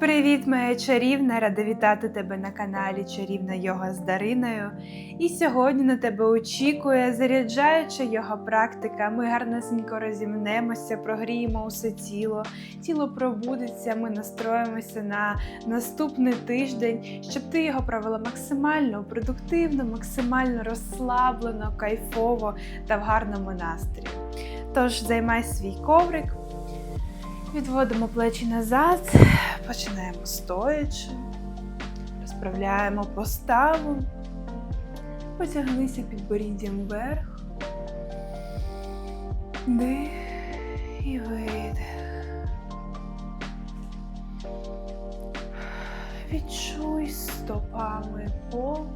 Привіт, моя чарівна! Рада вітати тебе на каналі Чарівна Йога з Дариною. І сьогодні на тебе очікує заряджаюча йога практика. Ми гарнесенько розімнемося, прогріємо усе тіло, тіло пробудеться, ми настроїмося на наступний тиждень, щоб ти його провела максимально продуктивно, максимально розслаблено, кайфово та в гарному настрої. Тож займай свій коврик. Відводимо плечі назад, починаємо стоячи, розправляємо поставу, потягнися підборіддям вверх, дих і видих. Відчуй стопами пол,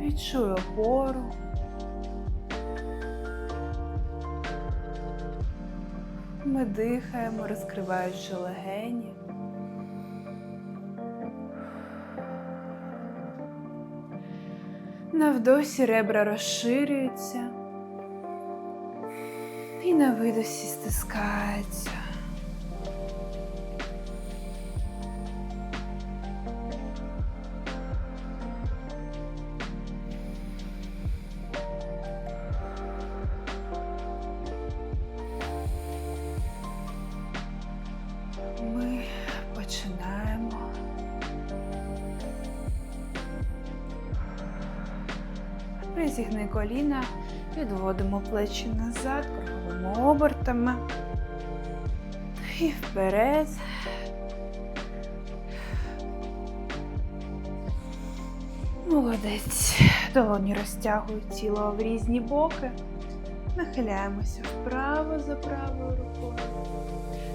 відчуй опору. Ми дихаємо, розкриваючи легені. На вдосі ребра розширюються і на видосі стискаються. Призігни коліна, відводимо плечі назад, круговими обертами. І вперед. Молодець. Долоні розтягують тіло в різні боки. Нахиляємося вправо за правою рукою.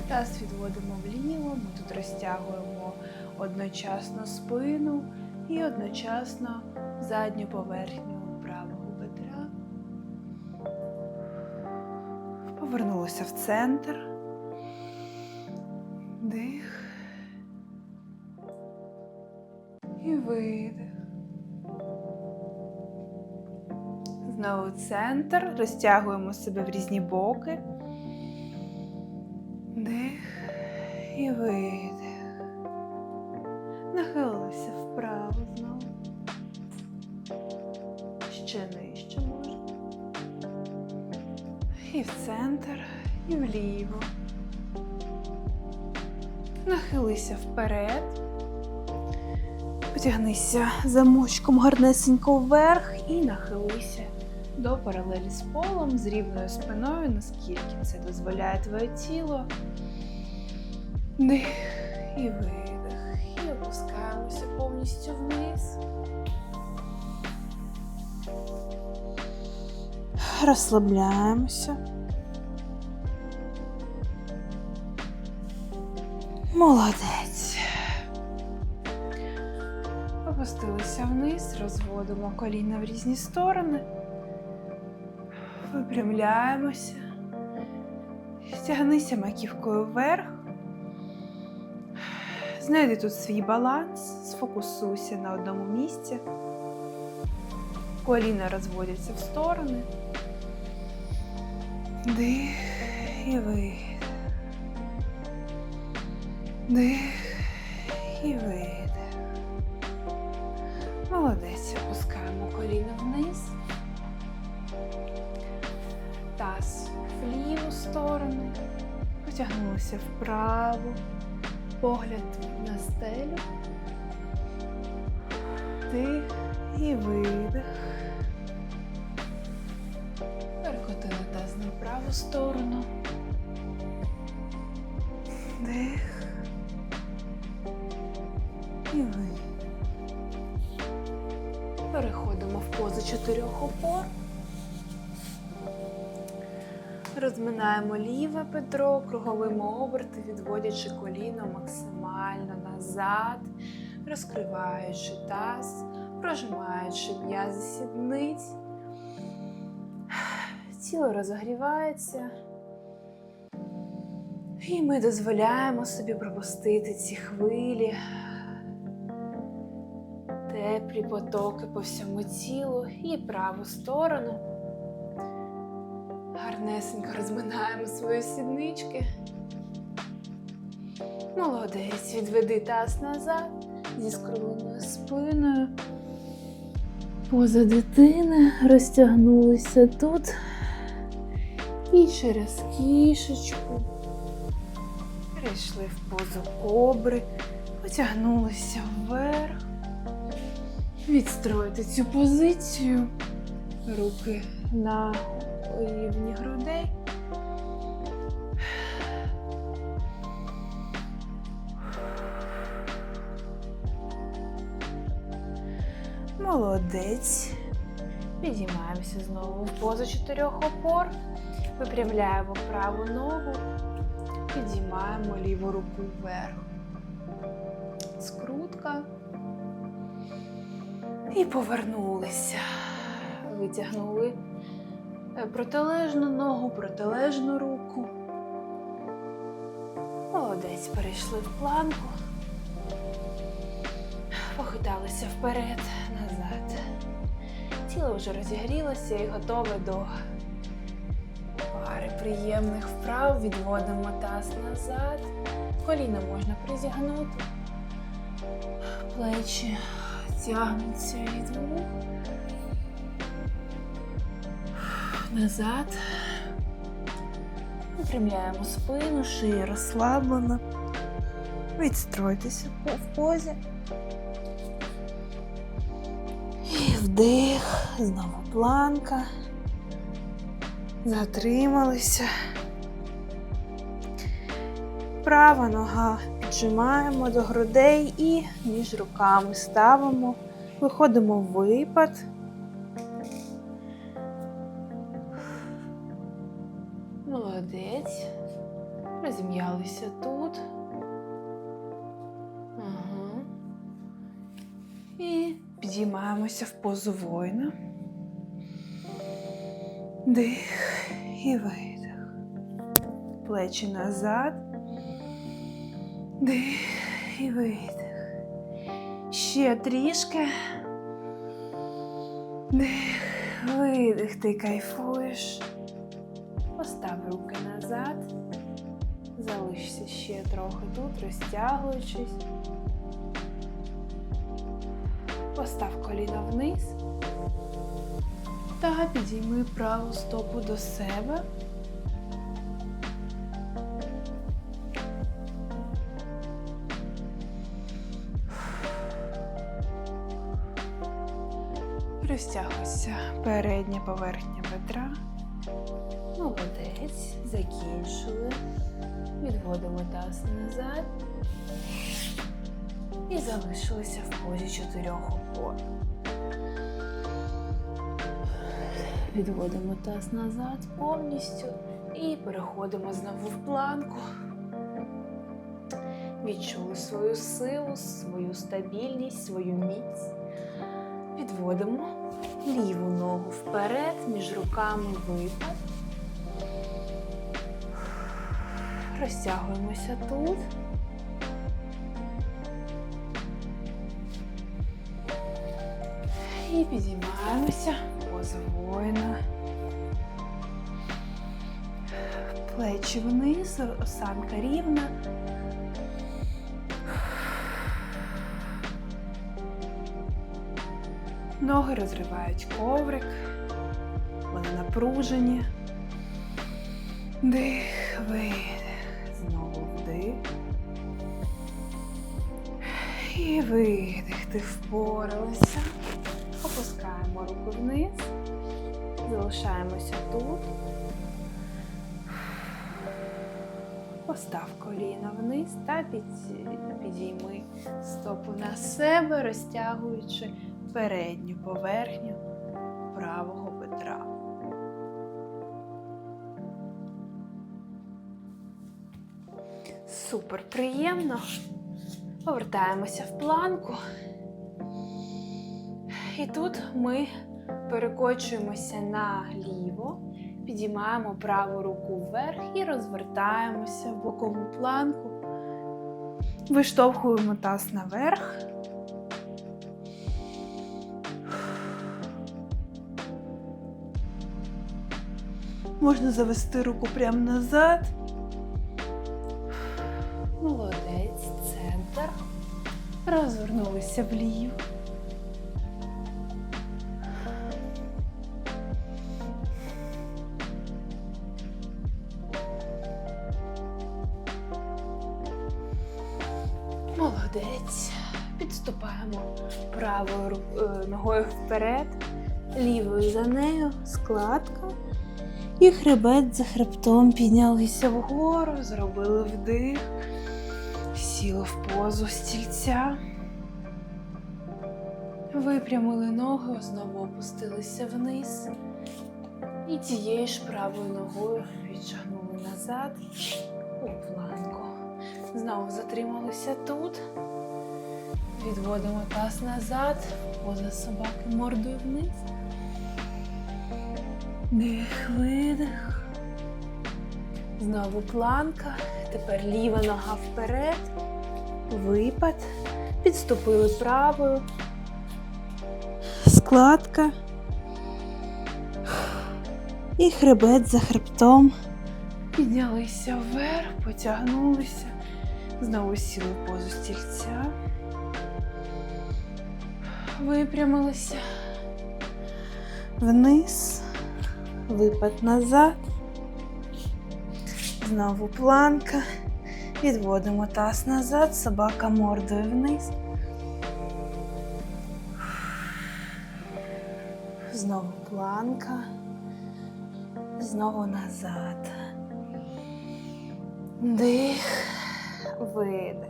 Таз відводимо вліво, ми тут розтягуємо одночасно спину і одночасно задню поверхню Повернулися в центр. Дих. І видих. Знову центр. Розтягуємо себе в різні боки. Дих і видих. Нахилилися вправо знову. Ще нижче І в центр, і вліво. Нахилися вперед. Потягнися замочком гарнесенько вверх і нахилися до паралелі з полом з рівною спиною, наскільки це дозволяє твоє тіло. Дих і видих. І опускаємося повністю вниз. Розслабляємося. Молодець. Опустилися вниз, розводимо коліна в різні сторони. Випрямляємося. Стягнися маківкою вверх. Знайди тут свій баланс, сфокусуйся на одному місці. Коліна розводяться в сторони. Дих і видих. Дих і видих. Молодець, опускаємо коліна вниз. Таз в ліву сторону. Потягнулися вправо. Погляд на стелю. Дих і видих. Праву сторону. Дих. І видих. Переходимо в позу чотирьох опор. Розминаємо ліве бедро, круговими оберти, відводячи коліно максимально назад, розкриваючи таз, прожимаючи м'язи сідниць. Тіло розогрівається. І ми дозволяємо собі пропустити ці хвилі, теплі потоки по всьому тілу і праву сторону. Гарнесенько розминаємо свої сіднички. Молодець, відведи таз назад зі скругленою спиною. Поза дитини розтягнулися тут і через кішечку. Перейшли в позу кобри, потягнулися вверх. Відстроїти цю позицію. Руки на рівні грудей. Молодець. Підіймаємося знову в позу чотирьох опор. Випрямляємо праву ногу. Підіймаємо ліву руку вверх. Скрутка. І повернулися. Витягнули протилежну ногу, протилежну руку. Молодець, перейшли в планку. Похиталися вперед. Тіло вже розігрілося і готове до пари приємних вправ. Відводимо таз назад. Коліна можна призігнути. Плечі тягнуться від. Назад. Випрямляємо спину, шия розслаблена. Відстройтеся в позі. Вдих, знову планка. Затрималися. Права нога піджимаємо до грудей і між руками ставимо. Виходимо в випад. Підіймаємося в позу воїна. Дих і видих. Плечі назад. Дих і видих. Ще трішки. Дих, видих, ти кайфуєш. Постав руки назад. Залишся ще трохи тут, розтягуючись. Постав коліна вниз та підійми праву стопу до себе. Розтягуйся передня поверхня бедра. Молодець. Закінчили. Відводимо таз назад. І залишилися в позі чотирьох опор. Відводимо таз назад повністю і переходимо знову в планку. Відчули свою силу, свою стабільність, свою міць. Відводимо ліву ногу вперед, між руками випад. Розтягуємося тут. І підіймаємося в позу воїна. Плечі вниз, осанка рівна. Ноги розривають коврик. Вони напружені. Дих, видих. Знову вдих. І видих. Ти впоралася. Опускаємо руку вниз. Залишаємося тут. Постав коліна вниз та підійми стопу на себе, розтягуючи передню поверхню правого бедра. Супер приємно. Повертаємося в планку. І тут ми перекочуємося наліво, підіймаємо праву руку вверх і розвертаємося в бокову планку. Виштовхуємо таз наверх. Можна завести руку прямо назад. Молодець. центр. Розвернулися вліво. Правою е, ногою вперед, лівою за нею, складка. І хребет за хребтом піднялися вгору, зробили вдих, сіли в позу стільця. Випрямили ноги, знову опустилися вниз. І тією ж правою ногою відшагнули назад у планку. Знову затрималися тут. Відводимо таз назад, поза собаки мордою вниз. Дих, видих. Знову планка. Тепер ліва нога вперед. Випад. Підступили правою. Складка. І хребет за хребтом. Піднялися вверх, потягнулися. Знову сіли позу стільця. Випрямилися. Вниз. Випад назад. Знову планка. Відводимо таз назад, собака мордою вниз. Знову планка. Знову назад. Дих, видих.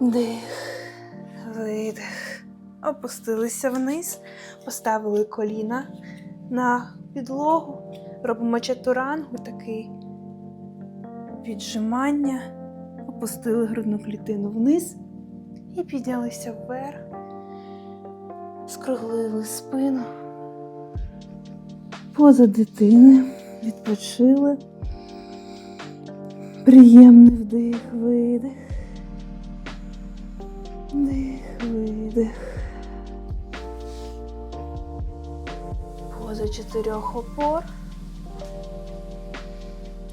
Дих, видих. Опустилися вниз, поставили коліна на підлогу. Робимо чатурангу, такий віджимання. Опустили грудну клітину вниз і піднялися вверх. Скруглили спину. Поза дитини. Відпочили. Приємний вдих, видих. Вдих, видих. Поза чотирьох опор.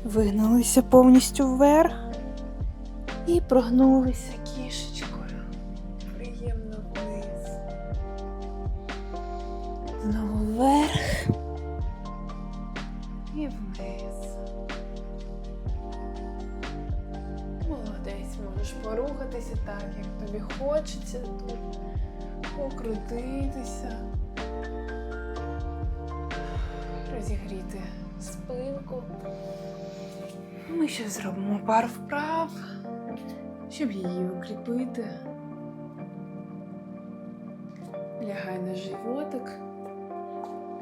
Вигналися повністю вверх і прогнулися кішечкою. Розігріти спинку. Ми ще зробимо пару вправ, щоб її укріпити. Лягай на животик.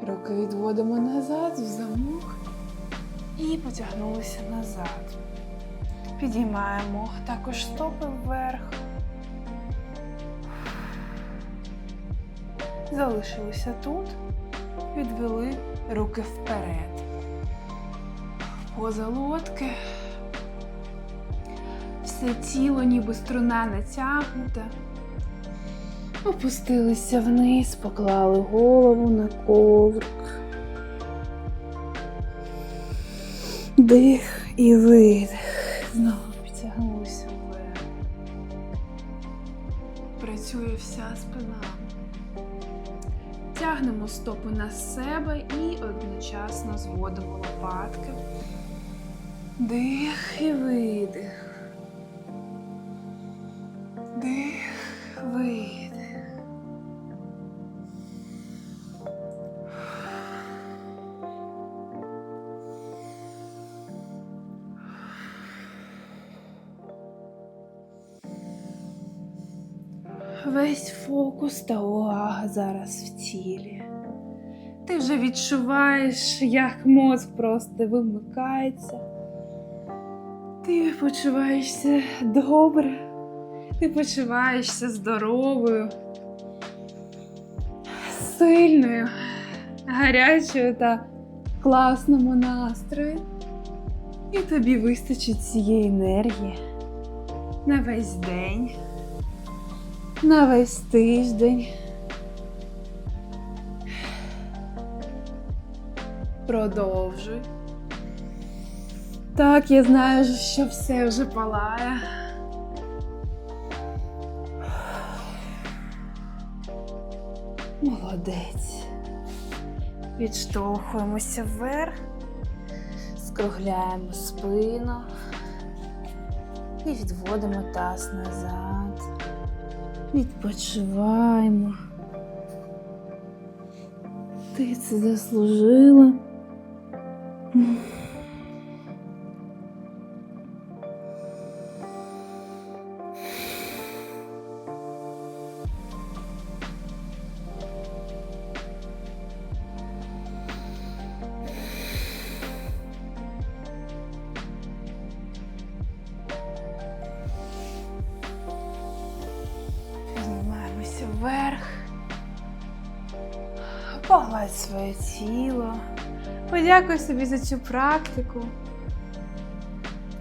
Руки відводимо назад в замок і потягнулися назад. Підіймаємо також стопи вверх. Залишилися тут, відвели руки вперед. Поза лодки. Все тіло, ніби струна натягнута. Опустилися вниз, поклали голову на коврик. Дих і видих. Знову Тягнемо стопи на себе і одночасно зводимо лопатки. Дих і видих. Дих, видих. Весь фокус та увага зараз в тілі. Ти вже відчуваєш, як мозк просто вимикається. Ти почуваєшся добре, ти почуваєшся здоровою, сильною, гарячою та класному настрою. І тобі вистачить цієї енергії на весь день, на весь тиждень. Продовжуй. Так, я знаю, що все вже палає. Молодець. Відштовхуємося вверх, скругляємо спину і відводимо таз назад. Відпочиваємо. Ти це заслужила. Своє тіло. Подякуй собі за цю практику.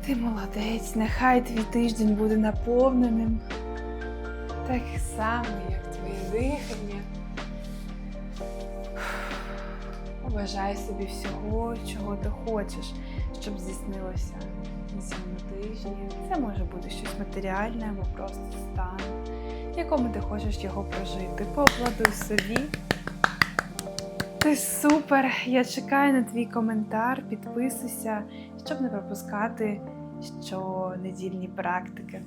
Ти молодець, нехай твій тиждень буде наповненим. Так само, як твоє дихання. Побажай собі всього, чого ти хочеш, щоб здійснилося на цьому тижні. Це може бути щось матеріальне або просто стан, в якому ти хочеш його прожити. Поаплодуй собі. Ти супер! Я чекаю на твій коментар, підписуйся, щоб не пропускати щонедільні практики.